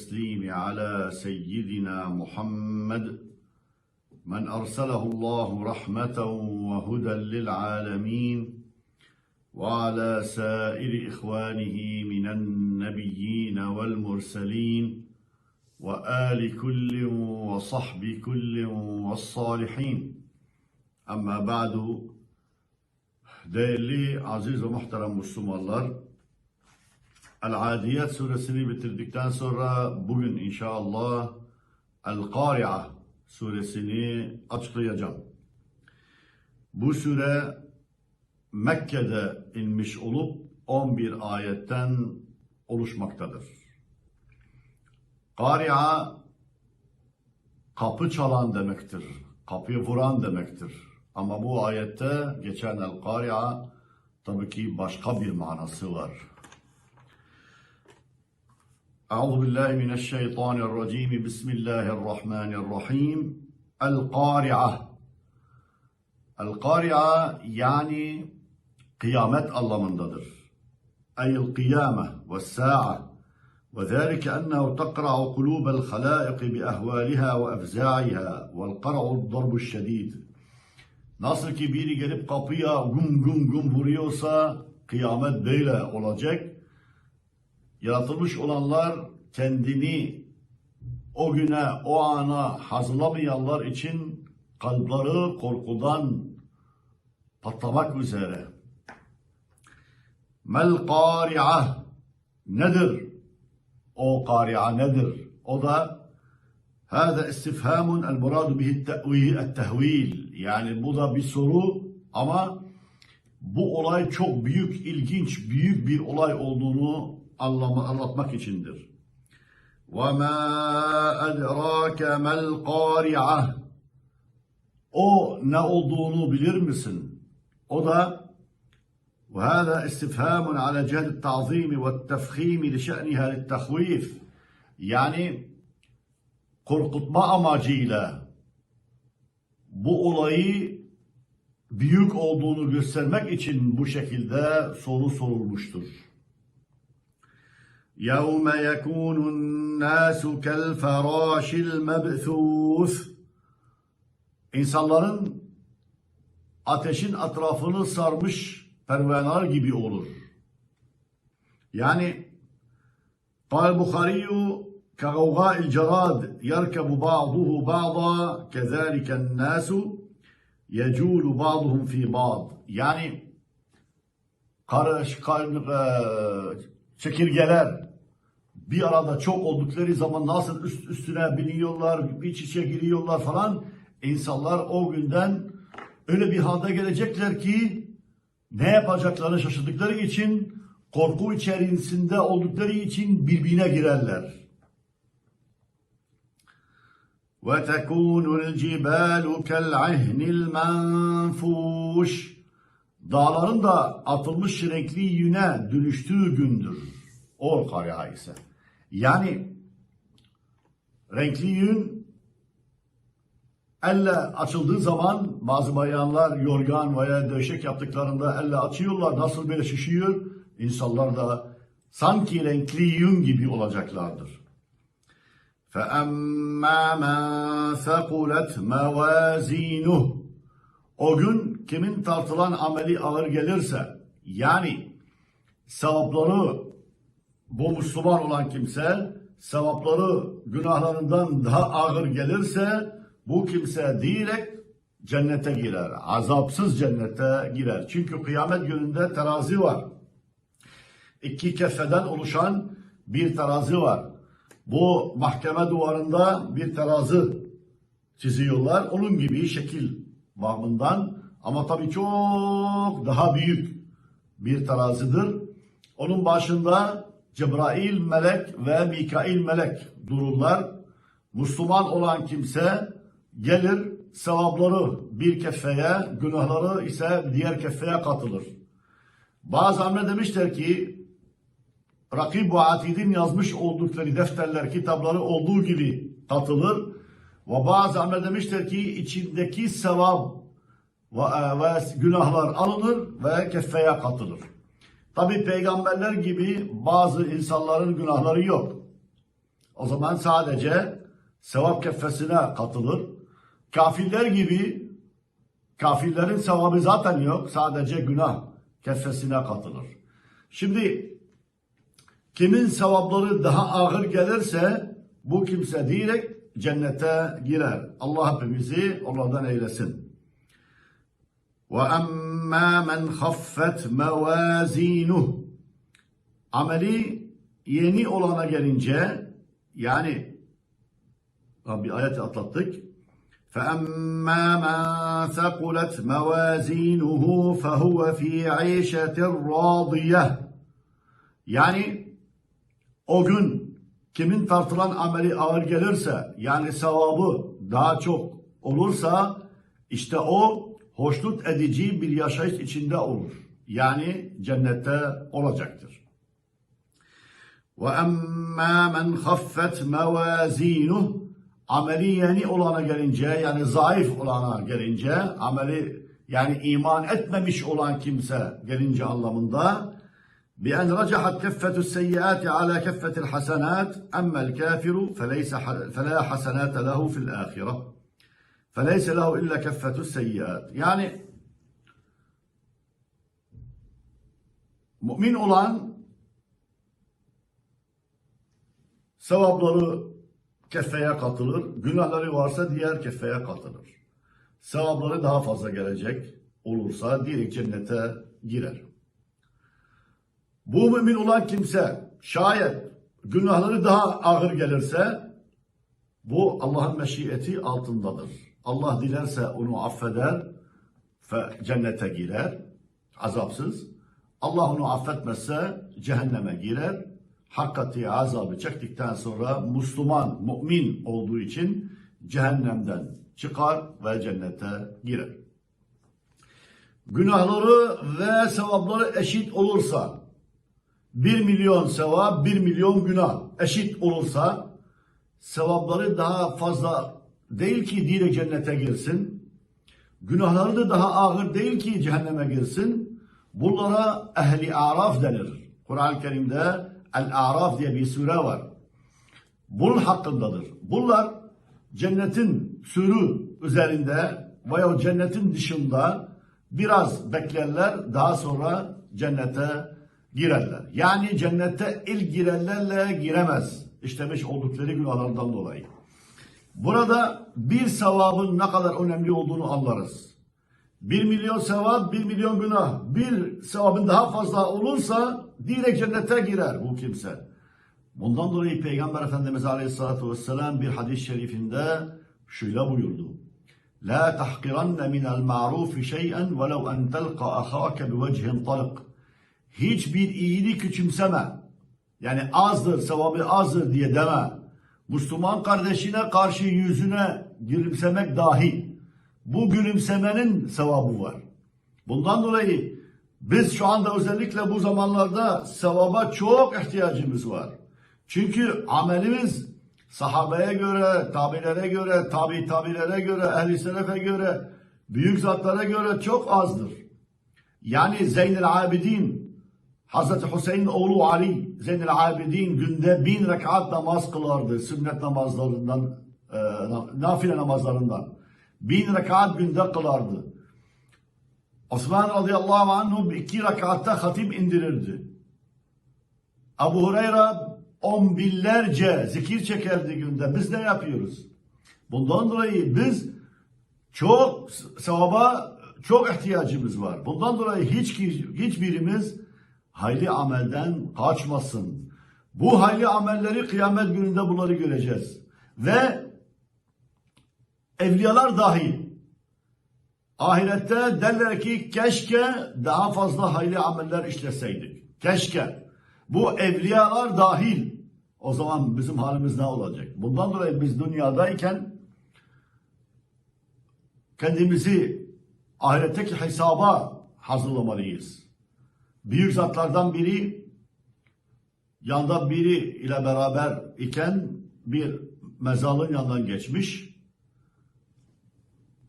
التسليم على سيدنا محمد من أرسله الله رحمة وهدى للعالمين وعلى سائر إخوانه من النبيين والمرسلين وآل كل وصحب كل والصالحين. أما بعد Değerli, aziz ve muhterem Müslümanlar, El-Adiyet suresini bitirdikten sonra bugün inşallah El-Kari'a suresini açıklayacağım. Bu sure Mekke'de inmiş olup 11 ayetten oluşmaktadır. Kari'a kapı çalan demektir. Kapıyı vuran demektir. Ama bu ayette geçen el-Kari'a tabii ki başka bir manası var. أعوذ بالله من الشيطان الرجيم. بسم الله الرحمن الرحيم. القارعة. القارعة يعني قيامة الله من ضدر أي القيامة والساعة. وذلك أنه تقرع قلوب الخلائق بأهوالها وأفزاعها والقرع الضرب الشديد. ناصر كبير قريب قطيع جم جم جم بوريوسا قيامة بيلة böyle. yaratılmış olanlar kendini o güne, o ana hazırlamayanlar için kalpları korkudan patlamak üzere. Mel kari'a nedir? O kari'a nedir? O da Hâzâ istifhamun el muradu bihi tehvil. Yani bu da bir soru ama bu olay çok büyük, ilginç, büyük bir olay olduğunu anlama, anlatmak içindir. وَمَا أَدْرَاكَ مَا الْقَارِعَةِ O ne olduğunu bilir misin? O da وهذا استفهام على جهة التعظيم والتفخيم لشأنها للتخويف yani korkutma amacıyla bu olayı büyük olduğunu göstermek için bu şekilde soru sorulmuştur. يَوْمَ يَكُونُ النَّاسُ كَالْفَرَاشِ الْمَبْثُوثِ İnsanların ateşin etrafını sarmış pervaneler gibi olur. Yani قال البخاري كغوغاء الجراد يركب بعضه بعضا كذلك الناس يجول بعضهم في بعض yani karış, kar, e, çekirgeler bir arada çok oldukları zaman nasıl üst üstüne biniyorlar, iç içe giriyorlar falan insanlar o günden öyle bir halde gelecekler ki ne yapacaklarını şaşırdıkları için korku içerisinde oldukları için birbirine girerler. وتكون الجبال كالعهن المنفوش Dağların da atılmış renkli yüne dönüştüğü gündür. O kariha ise. Yani renkli yün elle açıldığı zaman bazı bayanlar yorgan veya döşek yaptıklarında elle açıyorlar. Nasıl böyle şişiyor? İnsanlar da sanki renkli yün gibi olacaklardır. فَأَمَّا مَنْ ثَقُلَتْ مَوَازِينُهُ O gün kimin tartılan ameli ağır gelirse, yani sevapları bu Müslüman olan kimse, sevapları günahlarından daha ağır gelirse, bu kimse direkt cennete girer. Azapsız cennete girer. Çünkü kıyamet gününde terazi var. İki kefeden oluşan bir terazi var bu mahkeme duvarında bir terazi çiziyorlar. Onun gibi şekil bakımından ama tabii çok daha büyük bir terazidir. Onun başında Cebrail melek ve Mikail melek dururlar. Müslüman olan kimse gelir sevapları bir kefeye, günahları ise diğer kefeye katılır. Bazı amne demişler ki Rakib ve Atid'in yazmış oldukları defterler, kitapları olduğu gibi katılır. Ve bazı amel demişler ki içindeki sevap ve, ve günahlar alınır ve keffeye katılır. Tabi peygamberler gibi bazı insanların günahları yok. O zaman sadece sevap keffesine katılır. Kafirler gibi kafirlerin sevabı zaten yok. Sadece günah keffesine katılır. Şimdi kimin sevapları daha ağır gelirse bu kimse direkt cennete girer. Allah hepimizi onlardan eylesin. وَأَمَّا مَنْ خَفَّتْ مَوَازِينُهُ Ameli yeni olana gelince yani bir ayet atlattık. فَأَمَّا مَنْ ثَقُلَتْ مَوَازِينُهُ فَهُوَ فِي عِيشَةٍ رَاضِيَةٍ Yani o gün kimin tartılan ameli ağır gelirse yani sevabı daha çok olursa işte o hoşnut edici bir yaşayış içinde olur. Yani cennette olacaktır. وَأَمَّا مَنْ خَفَّتْ مَوَازِينُهُ Ameli yeni olana gelince yani zayıf olana gelince ameli yani iman etmemiş olan kimse gelince anlamında بأن رجحت كفة السيئات على كفة الحسنات أما الكافر فليس فلا حسنات له في الآخرة فليس له إلا كفة السيئات yani mümin olan sevapları keffeye katılır, günahları varsa diğer keffeye katılır. Sevapları daha fazla gelecek olursa direkt cennete girer. Bu mümin olan kimse şayet günahları daha ağır gelirse bu Allah'ın meşiyeti altındadır. Allah dilerse onu affeder ve cennete girer azapsız. Allah onu affetmezse cehenneme girer. Hakikati azabı çektikten sonra Müslüman, mümin olduğu için cehennemden çıkar ve cennete girer. Günahları ve sevapları eşit olursa 1 milyon sevap, 1 milyon günah eşit olursa sevapları daha fazla değil ki direkt cennete girsin. Günahları da daha ağır değil ki cehenneme girsin. Bunlara ehli araf denir. Kur'an-ı Kerim'de El-Araf diye bir sure var. Bunun hakkındadır. Bunlar cennetin sürü üzerinde veya cennetin dışında biraz beklerler daha sonra cennete girerler. Yani cennete ilk girenlerle giremez. İşlemiş oldukları günahlardan dolayı. Burada bir sevabın ne kadar önemli olduğunu anlarız. Bir milyon sevap, bir milyon günah. Bir sevabın daha fazla olursa direkt cennete girer bu kimse. Bundan dolayı Peygamber Efendimiz Aleyhisselatü Vesselam bir hadis-i şerifinde şöyle buyurdu. La tahkiranne minel ma'rufi şey'en velev en telqa ahake bi vecihin talık. Hiçbir iyiliği küçümseme. Yani azdır, sevabı azdır diye deme. Müslüman kardeşine karşı yüzüne gülümsemek dahi. Bu gülümsemenin sevabı var. Bundan dolayı biz şu anda özellikle bu zamanlarda sevaba çok ihtiyacımız var. Çünkü amelimiz sahabeye göre, tabilere göre, tabi tabilere göre, ehli selefe göre, büyük zatlara göre çok azdır. Yani Zeynel Abidin, Hazreti Hüseyin oğlu Ali, Zeynel Abidin günde bin rekat namaz kılardı sünnet namazlarından, e, nafile namazlarından. Bin rekat günde kılardı. Osman radıyallahu anh iki rekatta hatim indirirdi. Abu Hureyre on binlerce zikir çekerdi günde. Biz ne yapıyoruz? Bundan dolayı biz çok sevaba çok ihtiyacımız var. Bundan dolayı hiç hiçbirimiz hayli amelden kaçmasın. Bu hayli amelleri kıyamet gününde bunları göreceğiz. Ve evliyalar dahi ahirette derler ki keşke daha fazla hayli ameller işleseydik. Keşke. Bu evliyalar dahil. O zaman bizim halimiz ne olacak? Bundan dolayı biz dünyadayken kendimizi ahiretteki hesaba hazırlamalıyız. Büyük zatlardan biri yanda biri ile beraber iken bir mezarlığın yanından geçmiş.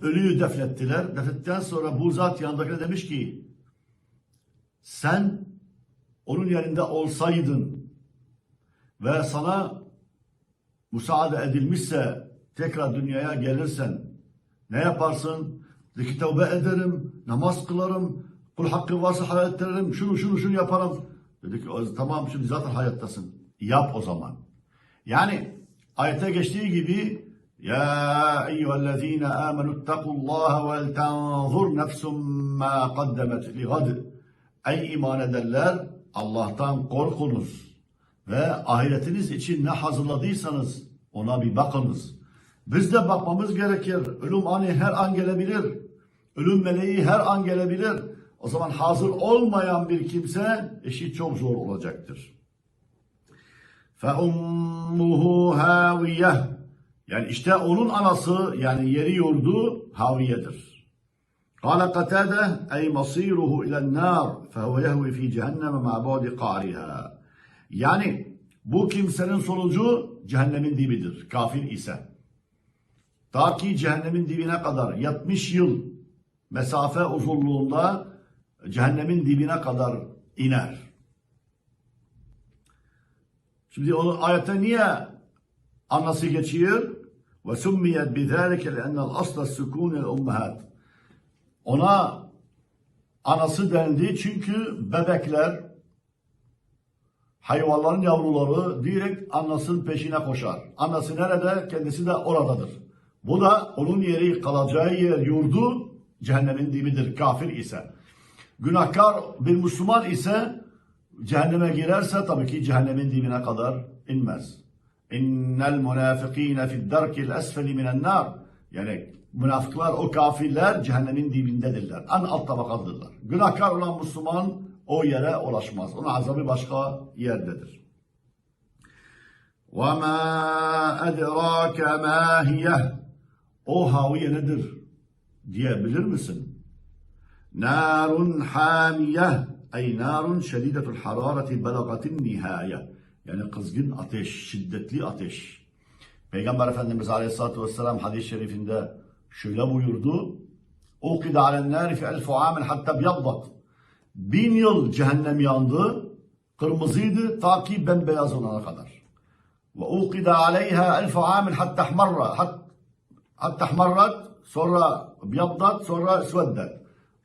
Ölüyü defnettiler. Defnettikten sonra bu zat yanındakine demiş ki sen onun yerinde olsaydın ve sana müsaade edilmişse tekrar dünyaya gelirsen ne yaparsın? Ki tövbe ederim, namaz kılarım, kul hakkı varsa hayal ettiririm, şunu şunu şunu yaparım. Dedi ki "O- tamam şimdi zaten hayattasın. Yap o zaman. Yani ayette geçtiği gibi ya eyyühellezine amenu ittakullaha vel tenzur nefsum ma kaddemet li gad. Ey iman edenler Allah'tan korkunuz ve ahiretiniz için ne hazırladıysanız ona bir bakınız. Biz de bakmamız gerekir. Ölüm ani her an gelebilir. Ölüm meleği her an gelebilir. O zaman hazır olmayan bir kimse işi çok zor olacaktır. فَاُمُّهُ هَاوِيَةٌ Yani işte onun anası yani yeri yurdu haviyedir. قال قتادة أي مصيره إلى النار فهو يهوي في جهنم مع بعد قعرها Yani bu kimsenin sonucu cehennemin dibidir. Kafir ise. Ta ki cehennemin dibine kadar 70 yıl mesafe uzunluğunda cehennemin dibine kadar iner. Şimdi onu ayette niye anası geçiyor? Ve summiyet bizâlike le'ennel asla sükûnel ummahat. Ona anası dendi çünkü bebekler hayvanların yavruları direkt anasının peşine koşar. Annesi nerede? Kendisi de oradadır. Bu da onun yeri kalacağı yer yurdu cehennemin dibidir kafir ise. Günahkar bir Müslüman ise cehenneme girerse tabii ki cehennemin dibine kadar inmez. İnnel münafıkîne fid derkil esfeli minen nar. Yani münafıklar o kafirler cehennemin dibindedirler. En alt tabakadırlar. Günahkar olan Müslüman o yere ulaşmaz. Onun azabı başka yerdedir. وَمَا أَدْرَاكَ مَا هِيَهْ O haviye nedir diyebilir misin? Narun hamiye ey narun şedidetul harareti belagatin nihaye. Yani kızgın ateş, şiddetli ateş. Peygamber Efendimiz Aleyhisselatü Vesselam hadis-i şerifinde şöyle buyurdu. Ukide alen nari fi elfu amin hatta biyaddat. Bin yıl cehennem yandı, kırmızıydı ta ki bembeyaz olana kadar. Ve ukide aleyha elfu amin hatta ahmarra. Hat, hatta ahmarrat, sonra biyaddat, sonra sveddet.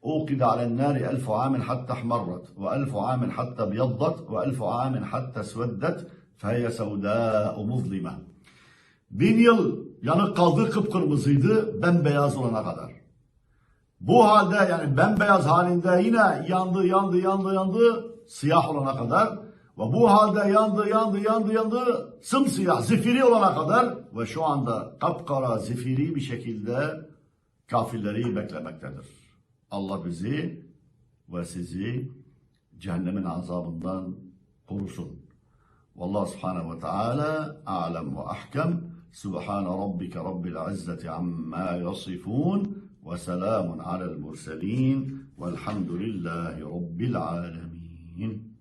أوقد على النار ألف عام حتى احمرت وألف عام حتى ابيضت وألف عام حتى اسودت فهي سوداء مظلمة Bin yıl yanık kaldı kıpkırmızıydı bembeyaz olana kadar. Bu halde yani bembeyaz halinde yine yandı yandı yandı yandı siyah olana kadar ve bu halde yandı yandı yandı yandı sımsiyah zifiri olana kadar ve şu anda kapkara zifiri bir şekilde kafirleri beklemektedir. Allah bizi ve sizi cehennemin azabından korusun. Vallahu subhanahu ve teala a'lem ve ahkem. Subhane rabbike rabbil izzeti amma yasifun ve selamun alel murselin velhamdülillahi rabbil alemin.